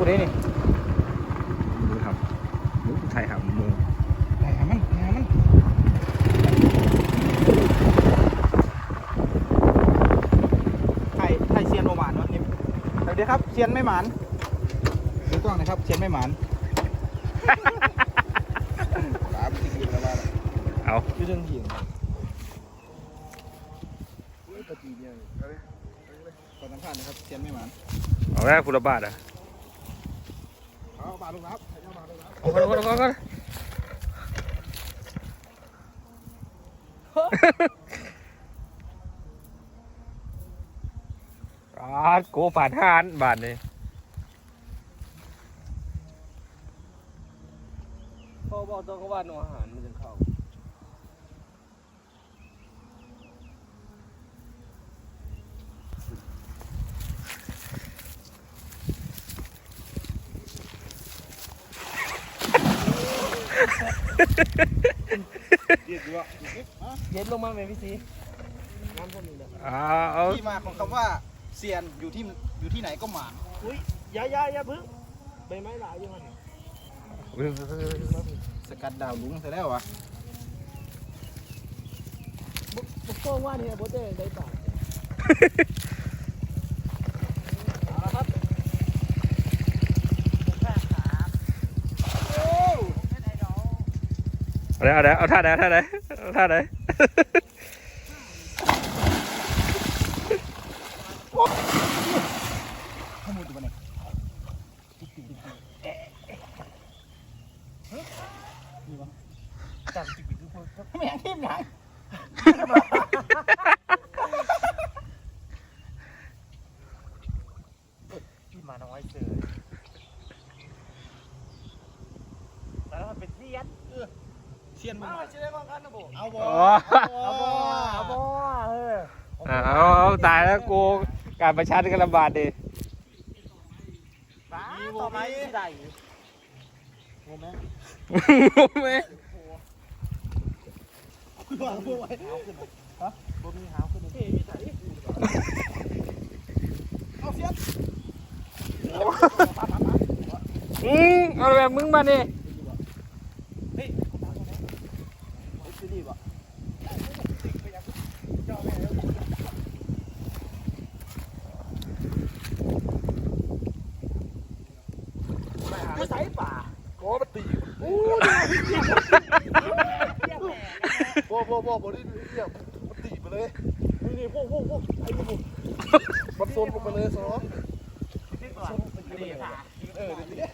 ลูกกูได้นี่ดูครับดูไทยครับมือไหนหามันไหนหามันไทยไทยเซียนโรหมานวะนี่สวัสดีครับเซียนไม่หมานดูกล้องนะครับเซียนไม่หมานตามที่กินแล้วมาเอาชื่อเรื่องหิงตะกี้เนี่ยขอสัมภาษณ์นะครับเซียนไม่หมานเอาแล้วคุณละบาทอะ เอาทลงครับเอามาลูกครับเอานอาโกฝาดห้านบาทนี่พ่อบอกต้องก็ว่าหนูอาหารมันจะเข้า เรียกดูว่าเย็นลงมาไหมพี่ซีน้ำท่วมนี่แหละเอาเอาที่มาของคำว่าเซียนอยู่ที่อยู่ที่ไหนก็หมานอุ้ยอย่าอย่าอย่าพึ่งใบไม้หลายอยู่มันสกัดดาวลุงเสร็จแล้ววะบุกโก้ว่าเนี่ยโบเต้ได้ป่าเอาละครับ เอาแล้วเอาแล้วเอาท่าไหนเอาท่าไหนเอาท่าไหนข้อมูลตัวนี้จับจิกบิดทุกคนไม่อยากทิ่มหยัง พี่มาน้อยเจอแล้วมันเป็นเสียน เซี ยนมึงอ้าวเชื่อว่ากันนะโบเอาบโอ้เอาบ่เอาบ่เออเอาเอาตายแล้วกูการประชันกันลำบากดิป้าต่อไปที่ใดโมแม่แม่วางพวกไว้บ่มีหาวขึ้นเฮ้ยพี่ใดเอาเซียนอืมเอาแบบมึงมา ดิซีรีส์บ่ไม่ใส่ป่าโอ้มันตีโอ้โหโอ้โหโอ้นี่เนี่ยมันตีไปเลย นี่นี่พวกพวกพวกไอ้พวกมันโซนลงไปเลยสองเออเดี๋ยวนี้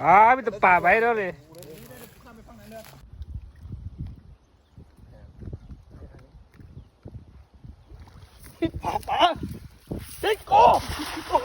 อ๋อมีแต่ป่าไปแล้วเลย ป่าป๋าเจ๊โก้โอ้